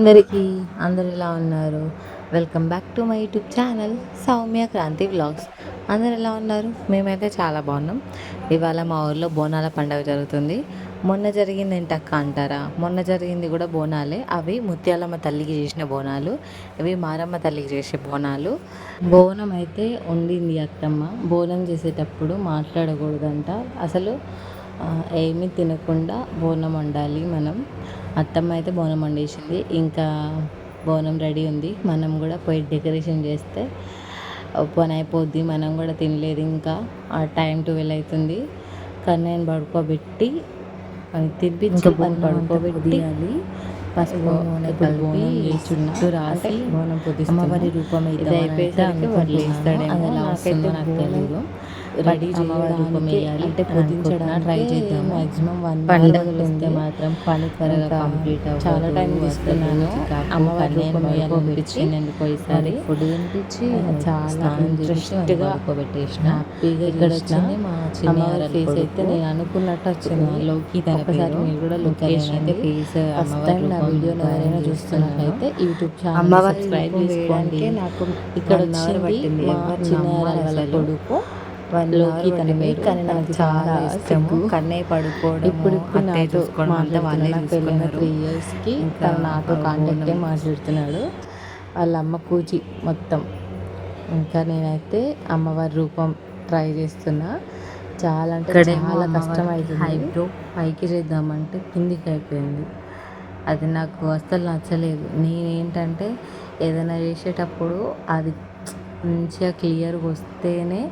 అందరికీ అందరు ఎలా ఉన్నారు? Welcome back to my YouTube channel Soumya Kranthi vlogs అందరు ఎలా ఉన్నారు? మేమైతే చాలా బాగున్నాం. ఇవాళ మా ఊర్లో బోనాల పండుగ జరుగుతుంది. మొన్న జరిగింది ఏంటక్క అంటారా? మొన్న జరిగింది కూడా బోనాలే. అవి ముత్యాలమ్మ తల్లికి చేసిన బోనాలు. ఇవి మారమ్మ తల్లికి చేసే బోనాలు. బోనం అయితే వండింది అత్తమ్మ. బోనం చేసేటప్పుడు మాట్లాడకూడదంట. అసలు ఏమీ తినకుండా బోనం వండాలి మనం. అత్తమ్మ అయితే బోనం వండేసింది. ఇంకా బోనం రెడీ ఉంది. మనం కూడా పోయి డెకరేషన్ చేస్తే పని అయిపోద్ది. మనం కూడా తినలేదు ఇంకా. ఆ టైం ట్వెల్వ్ అవుతుంది. కన్నయ్యని పడుకోబెట్టి అని తినిపించి పని పడుకోబెట్టి పసుపు నూనె కలిపి చుట్టూ రాసి బోనం అమ్మవారి రూపం ఇది అయిపోయేసరికి వాళ్ళు వేస్తాడేమో నాకు తెలియదు రెడీ అంటే ట్రై చేద్దాం మాక్సిమం వన్ పండుగ ఉంటే మాత్రం పని త్వరగా కంప్లీట్ చాలా టైం తీసుకున్నాను. అమ్మవారి పోయిసారి ఫుడ్ తినిపించి చాలా ఇంట్రెస్ట్గా పెట్టేసిన. హ్యాపీగా ఇక్కడ వచ్చింది మా చిన్న ఫేస్ అయితే నేను అనుకున్నట్టు వచ్చింది. లోకి ఒకసారి మీరు కూడా లొకేషన్ అయితే ఫేస్ అమ్మవారి నా ఎవరైనా చూస్తున్నట్లయితే యూట్యూబ్ ఛానల్ సబ్స్క్రైబ్ చేసుకోండి. నాకు ఇక్కడ వచ్చింది మా చిన్న వాళ్ళ కొడుకు. కానీ నాకు చాలా ఇష్టము. కన్నయ్య పడుకోవడం ఇప్పుడు వాళ్ళే త్రీ ఇయర్స్కి తను నాతో కాంటాక్టే మాట్లాడుతున్నాడు. వాళ్ళ అమ్మ కూచి మొత్తం. ఇంకా నేనైతే అమ్మవారి రూపం ట్రై చేస్తున్నా. చాలా అంటే చాలా కష్టం అవుతుంది హైబ్రో పైకి చేద్దామంటే కిందికి అయిపోయింది. అది నాకు అస్సలు నచ్చలేదు. నేనేంటంటే ఏదైనా చేసేటప్పుడు అది మంచిగా క్లియర్గా వస్తేనే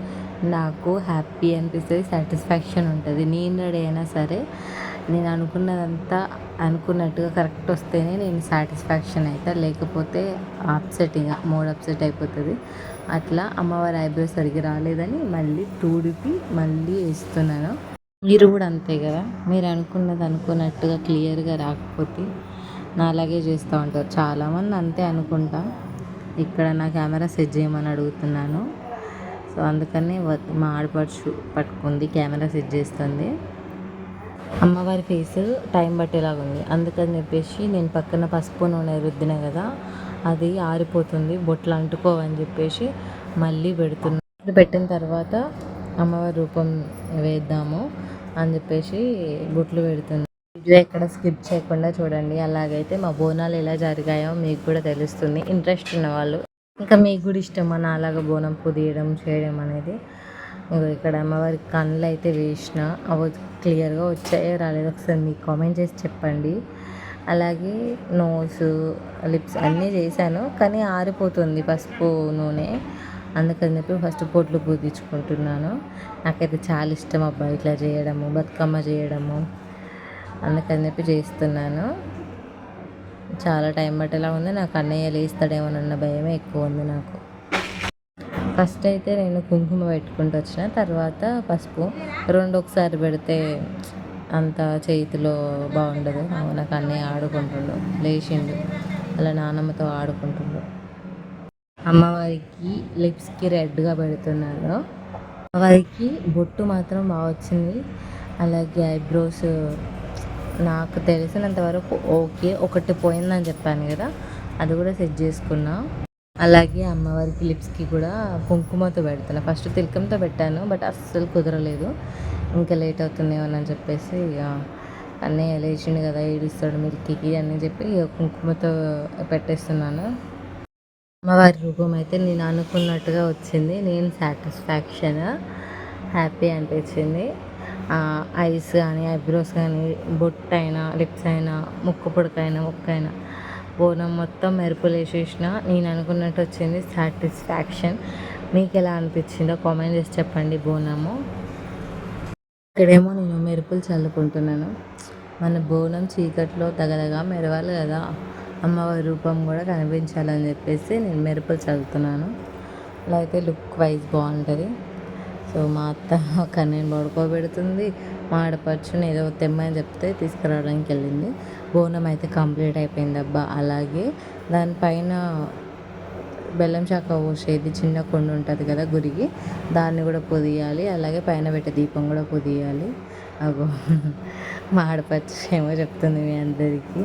నాకు హ్యాపీ అనిపిస్తుంది సాటిస్ఫాక్షన్ ఉంటుంది. నేను రెడీ అయినా సరే నేను అనుకున్నదంతా అనుకున్నట్టుగా కరెక్ట్ వస్తేనే నేను సాటిస్ఫాక్షన్ అవుతా లేకపోతే అప్సెట్ ఇక మూడ్ అప్సెట్ అయిపోతుంది. అట్లా అమ్మవారి ఐబ్రోస్ సరిగ్గా రాలేదని మళ్ళీ తూడిపి మళ్ళీ వేస్తున్నాను. మీరు కూడా అంతే కదా? మీరు అనుకున్నది అనుకున్నట్టుగా క్లియర్గా రాకపోతే నా అలాగే చేస్తూ ఉంటారు. చాలామంది అంతే అనుకుంటా. ఇక్కడ నా కెమెరా సెట్ చేయమని అడుగుతున్నాను. సో అందుకని వ- మా ఆడపడుచు పట్టుకుంది కెమెరా సెట్ చేస్తుంది. అమ్మవారి ఫేస్ టైం పట్టేలాగా ఉంది. అందుకని చెప్పేసి నేను పక్కన పసుపు నూనె రుద్దిన కదా అది ఆరిపోతుంది. బొట్లు అంటుకోవని చెప్పేసి మళ్ళీ పెడుతున్నా. పెట్టిన తర్వాత అమ్మవారి రూపం వేద్దాము అని చెప్పేసి బొట్లు పెడుతుంది వీడియో ఎక్కడ స్కిప్ చేయకుండా చూడండి. అలాగైతే మా బోనాలు ఎలా జరిగాయో మీకు కూడా తెలుస్తుంది. ఇంట్రెస్ట్ ఉన్నవాళ్ళు ఇంకా మీకు కూడా ఇష్టమా? నా బోనం పుదియడం చేయడం అనేది? ఇక్కడ అమ్మవారి కళ్ళు అయితే వేసిన అవి క్లియర్గా వచ్చాయో రాలేదో ఒకసారి మీకు కామెంట్ చేసి చెప్పండి. అలాగే నోస్ లిప్స్ అన్నీ చేశాను కానీ ఆరిపోతుంది పసుపు నూనె. అందుకని చెప్పి ఫస్ట్ పొట్లు పూజించుకుంటున్నాను. నాకైతే చాలా ఇష్టం అబ్బా ఇట్లా చేయడము బతుకమ్మ చేయడము. అందుకని చెప్పి చేస్తున్నాను. చాలా టైం పట్టేలా ఉంది. నాకు అన్నయ్య లేస్తాడేమోనన్న భయమే ఎక్కువ ఉంది నాకు. ఫస్ట్ అయితే నేను కుంకుమ పెట్టుకుంటూ వచ్చిన. తర్వాత పసుపు. రెండు ఒకసారి పెడితే అంత చేతిలో బాగుండదు. నాకు అన్నయ్య ఆడుకుంటుండు. లేచిండు. అలా నాన్నమ్మతో ఆడుకుంటుండు. అమ్మవారికి లిప్స్కి రెడ్గా పెడుతున్నాను. అమ్మవారికి బొట్టు మాత్రం బాగా వచ్చింది. అలాగే ఐబ్రోస్ నాకు తెలిసినంత వరకు ఓకే ఒకటి పోయిందని చెప్పాను కదా. అది కూడా సెట్ చేసుకున్నా. అలాగే అమ్మవారికి లిప్స్కి కూడా కుంకుమతో పెడతాను. ఫస్ట్ తిలకంతో పెట్టాను బట్ అస్సలు కుదరలేదు. ఇంకా లేట్ అవుతుందేమోనని చెప్పేసి ఇక అన్నయ్య లేచిండు కదా ఏడుస్తాడు మిల్కీకి అని చెప్పి ఇక కుంకుమతో పెట్టేస్తున్నాను. అమ్మవారి రూపం అయితే నేను అనుకున్నట్టుగా వచ్చింది. నేను సాటిస్ఫాక్షన్ హ్యాపీ అనిపించింది. ఐస్ కానీ ఐబ్రోస్ కానీ బొట్టు అయినా లిప్స్ అయినా ముక్కు పొడకైనా ముక్కైనా. బోనం మొత్తం మెరుపులు వేసేసిన నేను అనుకున్నట్టు వచ్చింది సాటిస్ఫాక్షన్. మీకు ఎలా అనిపించిందో కామెంట్ చేసి చెప్పండి బోనము. ఇక్కడేమో నేను మెరుపులు చల్లుకుంటున్నాను. మన బోనం చీకట్లో తగదగా మెరవాలి కదా. అమ్మవారి రూపం కూడా కనిపించాలని చెప్పేసి నేను మెరుపులు చల్లుతున్నాను. అలా అయితే లుక్ వైజ్ బాగుంటుంది. సో మా అత్త కన్నీని పడుకోబెడుతుంది. మా ఆడపడుచుని ఏదో తెమ్మని చెప్తే తీసుకురావడానికి వెళ్ళింది. బోనం అయితే కంప్లీట్ అయిపోయింది అబ్బా. అలాగే దానిపైన బెల్లం శాఖ పోసేది చిన్న కొండ ఉంటుంది కదా గురికి దాన్ని కూడా పొదియాలి. అలాగే పైన పెట్టే దీపం కూడా పొదియాలి. అగో మా ఏమో చెప్తుంది మీ అందరికీ.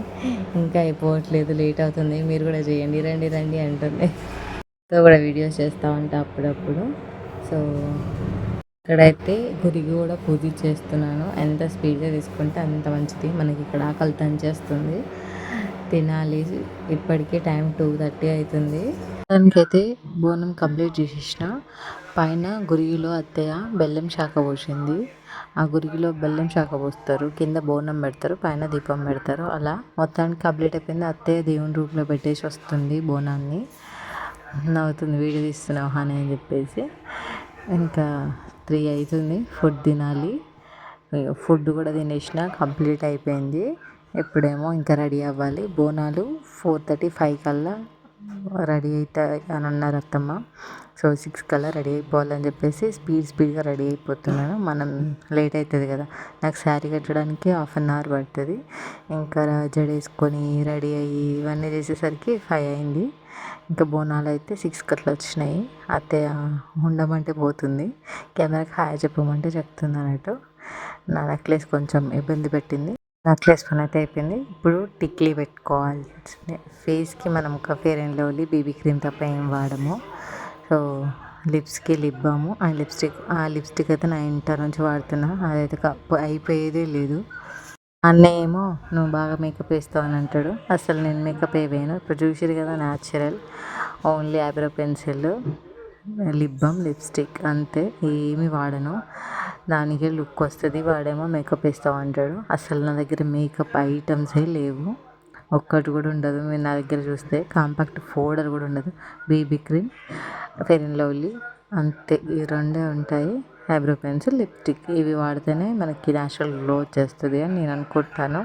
ఇంకా అయిపోవట్లేదు లేట్ అవుతుంది. మీరు కూడా చేయండి రండి రండి అంటుంది. కూడా వీడియోస్ చేస్తూ ఉంటా అప్పుడప్పుడు. సో ఇక్కడైతే గురికి కూడా పూజ చేస్తున్నాను. ఎంత స్పీడ్గా తీసుకుంటే అంత మంచిది. మనకి ఇక్కడ ఆకలి చేస్తుంది తినాలి. ఇప్పటికే టైం టూ థర్టీ అవుతుంది. దానికైతే బోనం కంప్లీట్ చేసేసిన. పైన గురిగిలో అత్తయ్య బెల్లం శాఖ పోసింది. ఆ గురిగిలో బెల్లం శాఖ పోస్తారు. కింద బోనం పెడతారు. పైన దీపం పెడతారు. అలా మొత్తానికి కంప్లీట్ అయిపోయింది. అత్తయ్య దేవుని రూపంలో పెట్టేసి వస్తుంది బోనాన్ని. నవ్వుతుంది. వీడియో తీస్తున్నావు అని చెప్పేసి. ఇంకా త్రీ అవుతుంది ఫుడ్ తినాలి. ఫుడ్ కూడా తినేసిన కంప్లీట్ అయిపోయింది. ఇప్పుడేమో ఇంకా రెడీ అవ్వాలి. బోనాలు ఫోర్ థర్టీ ఫైవ్ కల్లా రెడీ అవుతాయి అని అన్నారు అత్తమ్మ. సో సిక్స్ కల్లా రెడీ అయిపోవాలని చెప్పేసి స్పీడ్ స్పీడ్గా రెడీ అయిపోతున్నాను. మనం లేట్ అవుతుంది కదా. నాకు శారీ కట్టడానికి హాఫ్ అన్ అవర్ పడుతుంది. ఇంకా జడేసుకొని రెడీ అయ్యి ఇవన్నీ చేసేసరికి ఫైవ్ అయింది. ఇంకా బోనాలు అయితే సిక్స్ కట్లా వచ్చినాయి. అత్తయ్య ఉండమంటే పోతుంది. కెమెరాకి హాయ్ చెప్పమంటే చెప్తుంది అన్నట్టు. నా నెక్లెస్ కొంచెం ఇబ్బంది పెట్టింది. నెక్లెస్ పని అయితే అయిపోయింది. ఇప్పుడు టిక్లీ పెట్టుకోవాలి. ఫేస్కి మనం ఒక fair and lovely BB cream తప్ప ఏం వాడము. సో లిప్స్కి లిప్ బాము ఆ లిప్స్టిక్ ఆ లిప్స్టిక్ అయితే నా ఇంటర్ నుంచి వాడుతున్నా. అదైతే కప్పు అయిపోయేదే లేదు. అన్నయ్య ఏమో నువ్వు బాగా మేకప్ వేస్తావు అని అంటాడు అసలు నేను మేకప్ వేయను. ఇప్పుడు చూసిరు కదా natural only eyebrow pencil lip balm lipstick అంతే. ఏమి వాడను. దానికి లుక్ వస్తుంది. వాడేమో మేకప్ వేస్తావు అంటాడు అసలు నా దగ్గర మేకప్ ఐటమ్సే లేవు. ఒక్కటి కూడా ఉండదు. మీరు నా దగ్గర చూస్తే కాంపాక్ట్ ఫోల్డర్ కూడా ఉండదు. Baby cream fair and lovely అంతే. ఈ రెండే ఉంటాయి. ఐబ్రో పెన్సిల్ లిప్స్టిక్ ఇవి వాడితేనే మనకి న్యాచురల్ గ్లో వచ్చేస్తుంది అని నేను అనుకుంటాను.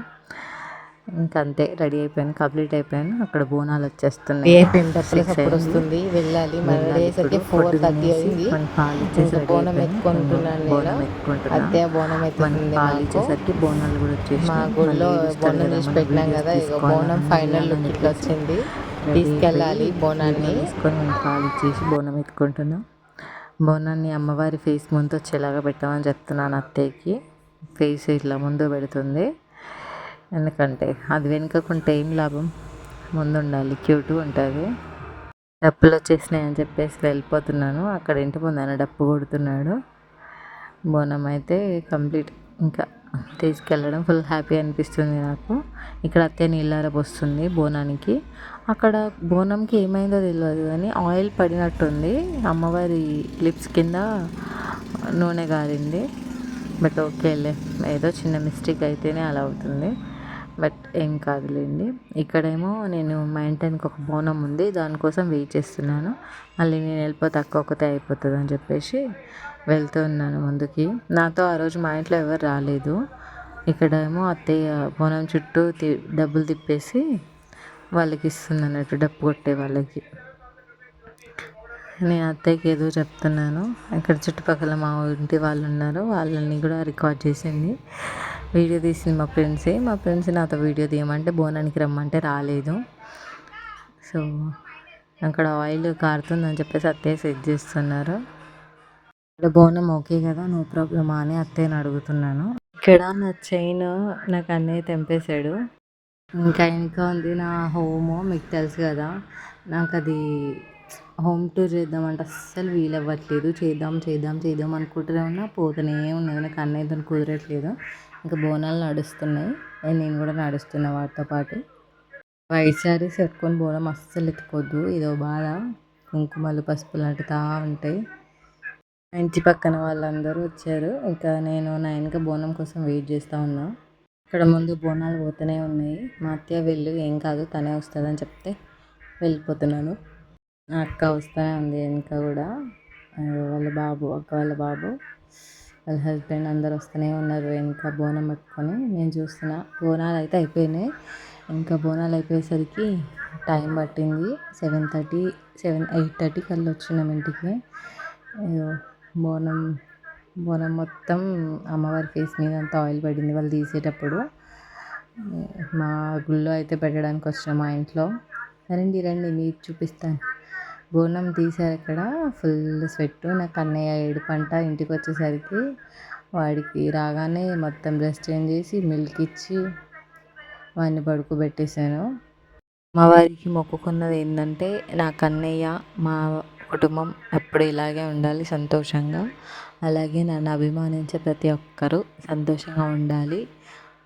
ఇంకా అంతే రెడీ అయిపోయాను కంప్లీట్ అయిపోయాను. అక్కడ బోనాలు వచ్చేస్తున్నాయి. అప్పుడు వస్తుంది? వెళ్ళాలి. అయ్యేసరికి ఫోర్ థర్టీ అయింది. ఇంకా బోనం ఎత్తుకుంటున్నాను నేను. అత్తయ్య బోనం ఎత్తుకుంది పాలు ఇచ్చేసరికి బోనాలు కూడా వచ్చేసి మా గుడిలో బోనం చేసి పెట్టినాం కదా ఇక బోనం ఫైనల్ లుక్ ఇట్లా వచ్చింది. తీసుకెళ్ళాలి బోనాన్ని. తీసుకొని పాలు ఇచ్చేసి బోనం ఎత్తుకుంటున్నాం. బోనాన్ని అమ్మవారి ఫేస్ ముందు వచ్చేలాగా పెట్టమని చెప్తున్నాను అత్తయ్యకి. ఫేస్ ఇట్లా ముందు పెడుతుంది. ఎందుకంటే అది వెనుకకుంటే ఏం లాభం? ముందు ఉండాలి క్యూట్ ఉంటుంది. డప్పులు వచ్చేసినాయి అని చెప్పేసి వెళ్ళిపోతున్నాను. అక్కడ ఇంటి ముందు ఆయన డప్పు కొడుతున్నాడు. బోనం అయితే కంప్లీట్. ఇంకా తీసుకెళ్ళడం ఫుల్ హ్యాపీ అనిపిస్తుంది నాకు. ఇక్కడ అత్తే నీళ్ళార వస్తుంది బోనానికి. అక్కడ బోనంకి ఏమైందో తెలియదు కానీ ఆయిల్ పడినట్టుంది. అమ్మవారి లిప్స్ కింద నూనె గారింది. బట్ ఓకేలే ఏదో చిన్న మిస్టేక్ అయితేనే అలా అవుతుంది. బట్ ఏం కాదులేండి. ఇక్కడేమో నేను మా ఇంటానికి ఒక బోనం ఉంది దానికోసం వెయిట్ చేస్తున్నాను. మళ్ళీ నేను వెళ్ళిపోతే అక్క ఒకతే అయిపోతుంది అని చెప్పేసి వెళ్తూ ఉన్నాను ముందుకి. నాతో ఆ రోజు మా ఇంట్లో ఎవరు రాలేదు. ఇక్కడేమో అత్తయ్య బోనం చుట్టూ తి డబ్బులు తిప్పేసి వాళ్ళకి ఇస్తుంది అన్నట్టు డప్పు కొట్టే వాళ్ళకి. నేను అత్తయ్యకి ఏదో చెప్తున్నాను. ఇక్కడ చుట్టుపక్కల మా ఇంటి వాళ్ళు ఉన్నారు వాళ్ళని కూడా రికార్డ్ చేసింది. వీడియో తీసింది మా ఫ్రెండ్సే. మా ఫ్రెండ్స్ నాతో వీడియో తీయమంటే బోనానికి రమ్మంటే రాలేదు. సో అక్కడ ఆయిల్ కారుతుందని చెప్పేసి అత్తయ్య సెట్ చేస్తున్నారు. ఇక్కడ బోనం ఓకే కదా నో ప్రాబ్లమా అని అత్తయ్యని అడుగుతున్నాను. ఇక్కడ నా చైన్ నాకు అన్నయ్య తెంపేశాడు. ఇంకా ఇంకా ఉంది నా హోమ్ మీకు తెలుసు కదా. నాకు అది హోమ్ టూర్ చేద్దామంటే అస్సలు వీలు అవ్వట్లేదు చేద్దాం చేద్దాం చేద్దాం అనుకుంటూనే ఉన్నా పోతూనే ఉన్నది నాకు అన్నయ్యతో కుదరట్లేదు. ఇంకా బోనాలు నడుస్తున్నాయి. నేను కూడా నడుస్తున్నా వాటితో పాటు. వైట్ శారీస్ కట్టుకొని బోనం అస్సలు ఎత్తుకోవద్దు ఇదో బాధ కుంకుమలు పసుపులు అంటుతా ఉంటాయి. ఇంటి పక్కన వాళ్ళందరూ వచ్చారు. ఇంకా నేను నా వెనక బోనం కోసం వెయిట్ చేస్తూ ఉన్నా. ఇక్కడ ముందు బోనాలు పోతూనే ఉన్నాయి. మా అత్తయ్య వెళ్ళు ఏం కాదు తనే వస్తుందని చెప్తే వెళ్ళిపోతున్నాను. నా అక్క వస్తూనే ఉంది వెనుక కూడా. వాళ్ళ బాబు అక్క వాళ్ళ బాబు. వాళ్ళ హస్బెండ్ అందరు వస్తూనే ఉన్నారు. ఇంకా బోనం పట్టుకొని నేను చూస్తున్నా బోనాలు అయితే అయిపోయినాయి. ఇంకా బోనాలు అయిపోయేసరికి టైం పట్టింది. Seven thirty seven eight thirty కల్లా వచ్చినాం ఇంటికి. బోనం బోనం మొత్తం అమ్మవారి ఫేస్ మీద అంతా ఆయిల్ పడింది వాళ్ళు తీసేటప్పుడు. మా గుళ్ళో అయితే పెట్టడానికి వచ్చిన మా ఇంట్లో. రండి రండి మీరు చూపిస్తాను. బోనం తీశారు అక్కడ ఫుల్ స్వెట్. నాకు అన్నయ్య ఏడు పంట ఇంటికి వచ్చేసరికి వాడికి రాగానే మొత్తం డ్రెస్ చేంజ్ చేసి మిల్క్ ఇచ్చి వాడిని పడుకోబెట్టేశాను. మా వారికి మొక్కుకున్నది ఏంటంటే నా కన్నయ్య మా కుటుంబం ఎప్పుడు ఇలాగే ఉండాలి సంతోషంగా. అలాగే నన్ను అభిమానించే ప్రతి ఒక్కరూ సంతోషంగా ఉండాలి.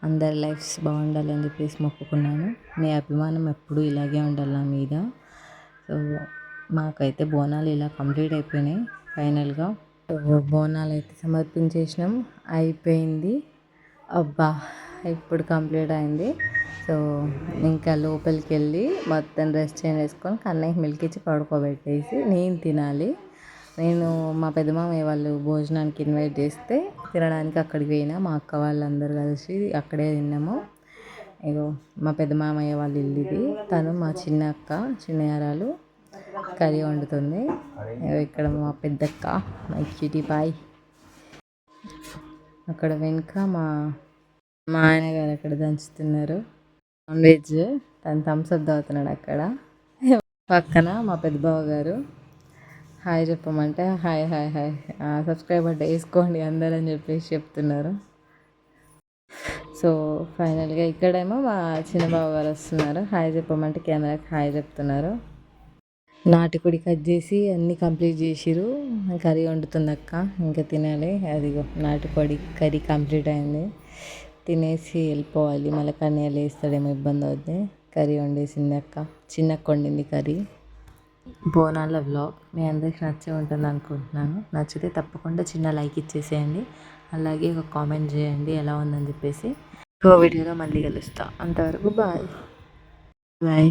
అందరి లైఫ్స్ బాగుండాలి అని చెప్పేసి మొక్కుకున్నాను. మీ అభిమానం ఎప్పుడూ ఇలాగే ఉండాలి నా మీద. సో మాకైతే బోనాలు ఇలా కంప్లీట్ అయిపోయినాయి ఫైనల్గా. సో బోనాలు అయితే సమర్పించేసినాం. అయిపోయింది. అబ్బా ఇప్పుడు కంప్లీట్ అయింది. సో ఇంకా లోపలికి వెళ్ళి మొత్తం డ్రెస్ చేంజ్ వేసుకొని కన్నయ్యకి మిల్క్ ఇచ్చి పడుకోబెట్టేసి నేను తినాలి. నేను మా పెద్దమామయ్య వాళ్ళు భోజనానికి ఇన్వైట్ చేస్తే తినడానికి అక్కడికి పోయినా. మా అక్క వాళ్ళందరూ కలిసి అక్కడే తిన్నాము. ఇగో మా పెద్ద మామయ్య వాళ్ళ ఇల్లు ఇది. తను మా చిన్న అక్క చిన్నయారాలు. కర్రీ వండుతుంది. ఇక్కడ మా పెద్దక్క మా చిటి బాయ్. అక్కడ వెనుక మా మా ఆయన గారు అక్కడ దంచుతున్నారు. నాన్ వెజ్ తను థమ్స్అప్ తాగుతున్నాడు అక్కడ. పక్కన మా పెద్ద బావ గారు హాయ్ చెప్పమంటే హాయ్ హాయ్ హాయ్. సబ్స్క్రైబర్ వేసుకోండి అందరూ అని చెప్పేసి చెప్తున్నారు. సో ఫైనల్గా ఇక్కడేమో మా చిన్న బావ గారు వస్తున్నారు. హాయ్ చెప్పమంటే కెమెరాకి హాయ్ చెప్తున్నారు. నాటుకుడి కట్ చేసి అన్నీ కంప్లీట్ చేసిరు కర్రీ వండుతుంది అక్క. ఇంకా తినాలి. అదిగో నాటుకోడి కర్రీ కంప్లీట్ అయింది. తినేసి వెళ్ళిపోవాలి. మళ్ళీ కన్నీళ్ళు వేస్తాడేమో ఇబ్బంది అవుతుంది కర్రీ వండేసింది అక్క. చిన్నక్క వండింది కర్రీ. బోనాల వ్లాగ్ మీ అందరికి నచ్చే ఉంటుంది అనుకుంటున్నాను. నచ్చితే తప్పకుండా చిన్న లైక్ ఇచ్చేసేయండి. అలాగే ఒక కామెంట్ చేయండి ఎలా ఉందని చెప్పేసి. ఇంకో వీడియోలో మళ్ళీ కలుస్తా. అంతవరకు బాయ్. బాయ్.